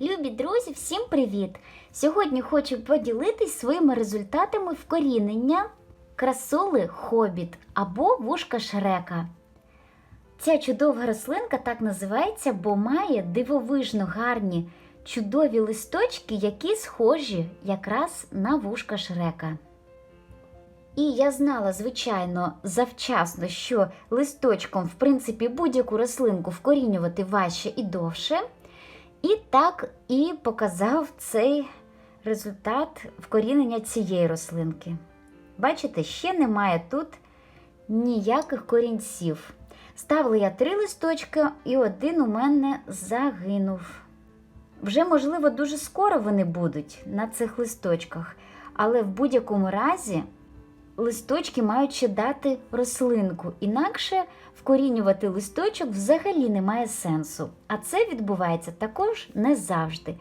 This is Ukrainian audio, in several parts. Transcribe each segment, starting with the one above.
Любі друзі, всім привіт! Сьогодні хочу поділитись своїми результатами вкорінення красули хобіт або вушка шрека. Ця чудова рослинка так називається, бо має дивовижно гарні чудові листочки, які схожі якраз на вушка шрека. І я знала, звичайно, завчасно, що листочком, в принципі, будь-яку рослинку вкорінювати важче і довше. І так і показав цей результат вкорінення цієї рослинки. Бачите, ще немає тут ніяких корінців. Ставила я три листочки, і один у мене загинув. Вже, можливо, дуже скоро вони будуть на цих листочках, але в будь-якому разі листочки мають ще дати рослинку, інакше вкорінювати листочок взагалі немає сенсу. А це відбувається також не завжди.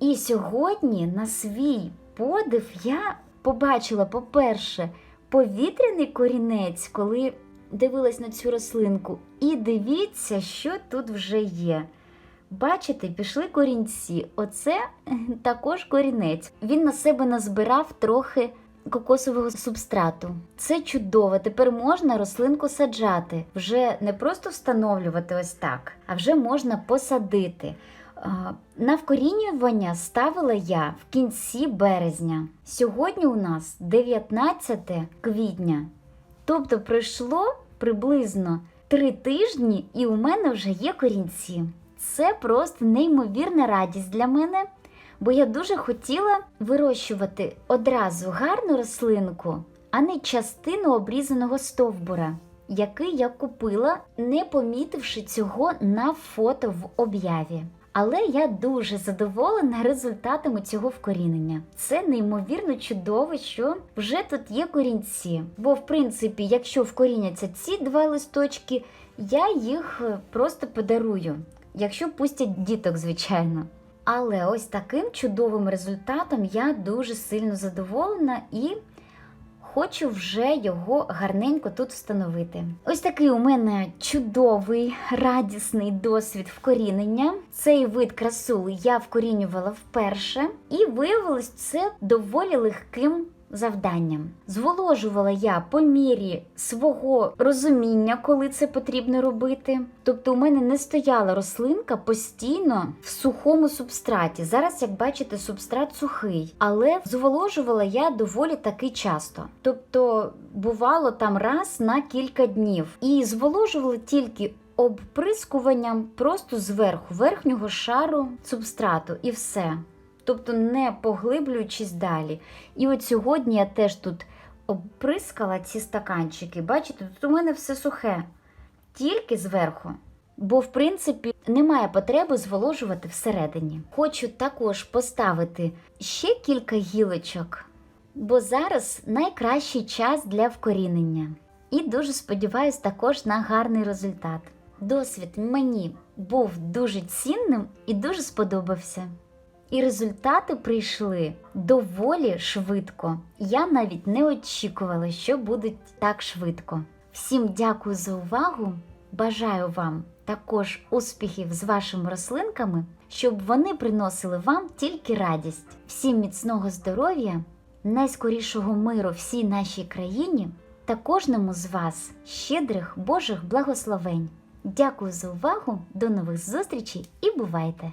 І сьогодні на свій подив я побачила, по-перше, повітряний корінець, коли дивилась на цю рослинку. І дивіться, що тут вже є. Бачите, пішли корінці. Оце також корінець. Він на себе назбирав трохи кокосового субстрату. Це чудово. Тепер можна рослинку саджати. Вже не просто встановлювати ось так, а вже можна посадити. На вкорінювання ставила я в кінці березня. Сьогодні у нас 19 квітня. Тобто пройшло приблизно 3 тижні, і у мене вже є корінці. Це просто неймовірна радість для мене бо я дуже хотіла вирощувати одразу гарну рослинку, а не частину обрізаного стовбура, який я купила, не помітивши цього на фото в об'яві. Але я дуже задоволена результатами цього вкорінення. Це неймовірно чудово, що вже тут є корінці. Бо, в принципі, якщо вкоріняться ці два листочки, я їх просто подарую, якщо пустять діток, звичайно. Але ось таким чудовим результатом я дуже сильно задоволена і хочу вже його гарненько тут встановити. Ось такий у мене чудовий радісний досвід вкорінення. Цей вид красули я вкорінювала вперше, і виявилось це доволі легким завданням. Зволожувала я по мірі свого розуміння, коли це потрібно робити. Тобто, у мене не стояла рослинка постійно в сухому субстраті. Зараз, як бачите, субстрат сухий, але зволожувала я доволі таки часто. Тобто, бувало там раз на кілька днів. І зволожувала тільки. Обприскуванням просто зверху верхнього шару субстрату, і все тобто не поглиблюючись далі. І от сьогодні я теж тут обприскала ці стаканчики. Бачите, тут у мене все сухе, тільки зверху. Бо, в принципі, немає потреби зволожувати всередині. Хочу також поставити ще кілька гілочок, бо зараз найкращий час для вкорінення. І дуже сподіваюся також на гарний результат. Досвід мені був дуже цінним і дуже сподобався. І результати прийшли доволі швидко. Я навіть не очікувала, що будуть так швидко. Всім дякую за увагу! Бажаю вам також успіхів з вашими рослинками, щоб вони приносили вам тільки радість. Всім міцного здоров'я, найскорішого миру всій нашій країні та кожному з вас щедрих Божих благословень. Дякую за увагу, до нових зустрічей і бувайте!